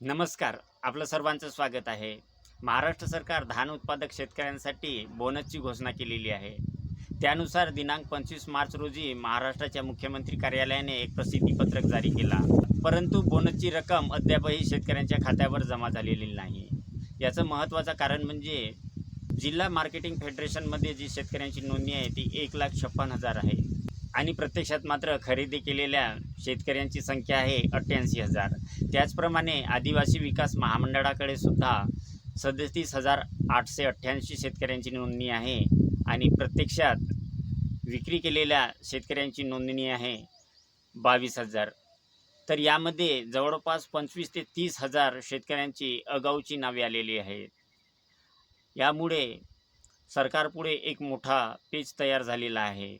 नमस्कार. आपलं सर्वांचं स्वागत आहे. महाराष्ट्र सरकार धान उत्पादक शेतकऱ्यांसाठी बोनसची घोषणा केलेली आहे. त्यानुसार दिनांक पंचवीस मार्च रोजी महाराष्ट्राच्या मुख्यमंत्री कार्यालयाने एक प्रसिद्धीपत्रक जारी केला. परंतु बोनसची रक्कम अद्यापही शेतकऱ्यांच्या खात्यावर जमा झालेली नाही. याचं महत्त्वाचं कारण म्हणजे जिल्हा मार्केटिंग फेडरेशनमध्ये जी शेतकऱ्यांची नोंदणी आहे ती एक लाख छप्पन हजार आहे. आणि प्रत्यक्षात मात्र खरेदी केलेल्या शेतकऱ्यांची संख्या आहे अठ्ठ्याऐंशी हजार. त्याचप्रमाणे आदिवासी विकास महामंडळाकडे सुद्धा सदतीस हजार आठशे अठ्ठ्याऐंशी शेतकऱ्यांची नोंदणी आहे आणि प्रत्यक्षात विक्री केलेल्या शेतकऱ्यांची नोंदणी आहे बावीस हजार. तर यामध्ये जवळपास पंचवीस ते तीस हजार शेतकऱ्यांची अगाऊची नावे आलेली आहेत. यामुळे सरकारपुढे एक मोठा पेच तयार झालेला आहे.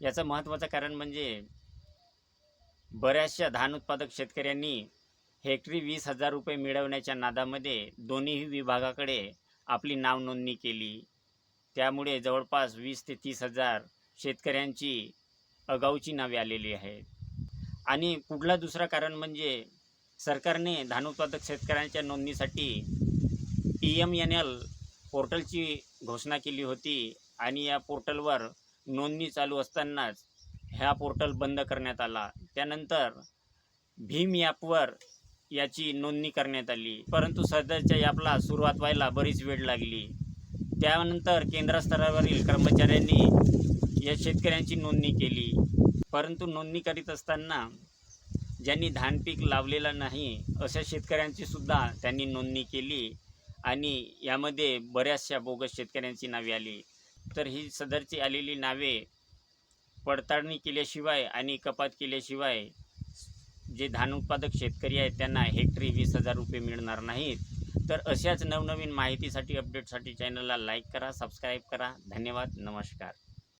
याचं महत्त्वाचं कारण म्हणजे बऱ्याचशा धान उत्पादक शेतकऱ्यांनी हेक्टरी वीस हजार रुपये मिळवण्याच्या नादामध्ये दोन्ही विभागाकडे आपली नाव नोंदणी केली. त्यामुळे जवळपास वीस ते तीस हजार शेतकऱ्यांची अगाऊची नावे आलेली आहेत. आणि पुढला दुसरा कारण म्हणजे सरकारने धान उत्पादक शेतकऱ्यांच्या नोंदणीसाठी पी एम एन एल पोर्टलची घोषणा केली होती आणि या पोर्टलवर नोंदणी चालू असतानाच ह्या पोर्टल बंद करण्यात आला. त्यानंतर भीम ॲपवर याची नोंदणी करण्यात आली. परंतु सध्याच्या ॲपला सुरुवात व्हायला बरीच वेळ लागली. त्यानंतर केंद्रस्तरावरील कर्मचाऱ्यांनी या शेतकऱ्यांची नोंदणी केली. परंतु नोंदणी करीत असताना ज्यांनी धान पीक लावलेलं नाही अशा शेतकऱ्यांची सुद्धा त्यांनी नोंदणी केली आणि यामध्ये बऱ्याचशा बोगस शेतकऱ्यांची नावे आली. तर ही सदरची आलेली नावे पडताळणी केल्याशिवाय आणि कपात केल्याशिवाय जे धान उत्पादक शेतकरी आहेत त्यांना हेक्टरी वीस हजार रुपये मिळणार नाहीत. तर अशाच नवनवीन माहितीसाठी अपडेटसाठी चॅनलला लाईक करा सबस्क्राईब करा. धन्यवाद. नमस्कार.